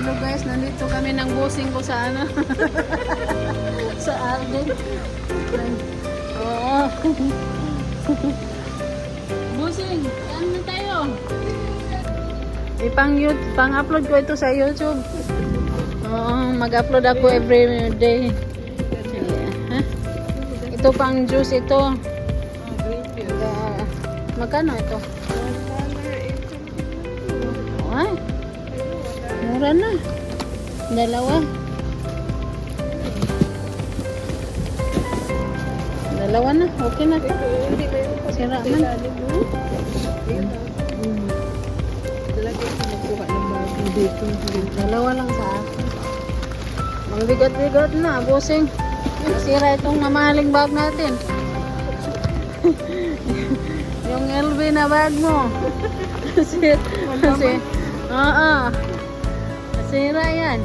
Hello guys, nandito kami ng bossing ko sa ano. sa Alden. Oo. bossing, ano na tayo? Ipang YouTube, pang-upload ko ito sa YouTube. Oo, mag-upload ako every day. Ito pang juice ito. Ah, magkano ito? Ay, mura na. Dalawa. Dalawa na. Okay na. Sira man. Dalawa lang sa akin. Ang bigat-bigat na, bossing. Sira itong mamahaling bag natin. Yung LV na bag mo. Kasi, kasi, oo. Nasira yan.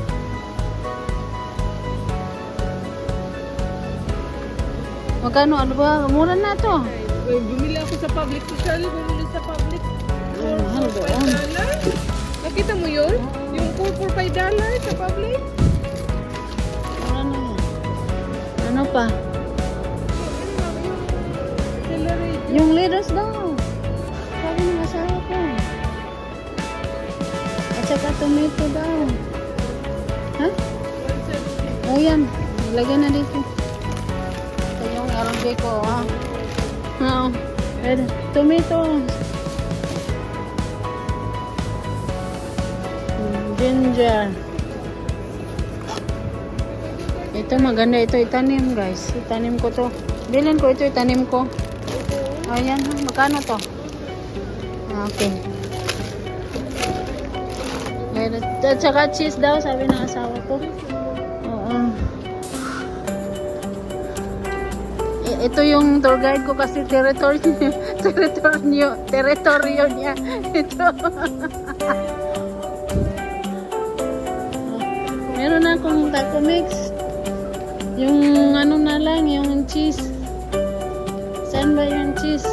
Magkano? Ano ba? Mura na to. Bumili ako sa public. Usually, bumili sa public. $4 doon. dollar. Nakita mo yun? Yung 4 for 5 dollar sa public. Mura na. Ano pa? Yung lettuce daw. Sabi ng asawa ko. At saka tomato 170. O yan. Lagyan na dito. Ito yung LB ko, ha? Oo. Red. Tomato. Mm, Ginger. Ito maganda ito itanim guys. Itanim ko to. Bilin ko ito itanim ko. Ayan, magkano to? Ah, Okay. At saka cheese daw, sabi ng asawa ko. I- Ito yung tour guide ko kasi territory teritoryo teritoryo niya. Ito. Meron akong taco mix. Yung ano na lang, yung cheese. Saan ba yung cheese?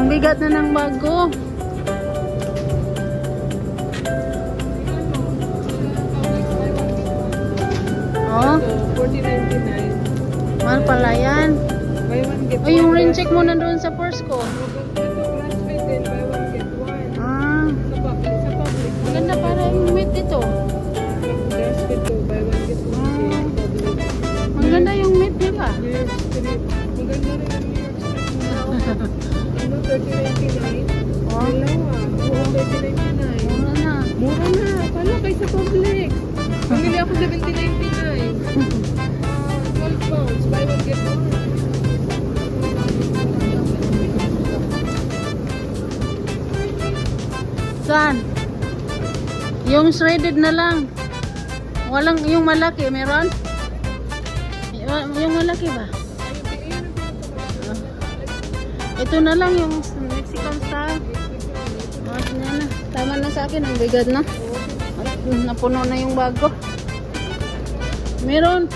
Ang bigat na ng bago. Oh, So, 40.99. mahal pala yan. Oh, yung rain check mo nandun sa purse ko. Saan? Yung shredded na lang. Walang yung malaki, meron? Yung malaki ba? Ah. Ito na lang yung Mexican style. Na. Tama na sa akin. Ang bigat na. Napuno na yung bago. Meron.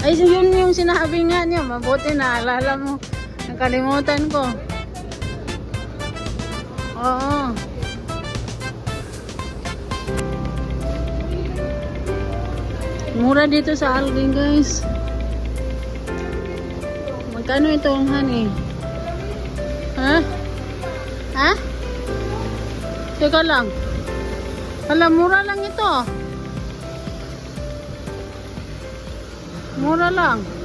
Ay, so yun yung sinabi nga niya. Mabuti na alala mo. Nakalimutan ko. Oo. Mura dito sa Alvin, guys. Magkano ito ang honey? Ha? Ha? Teka lang. Hala, mura lang ito. Mura lang.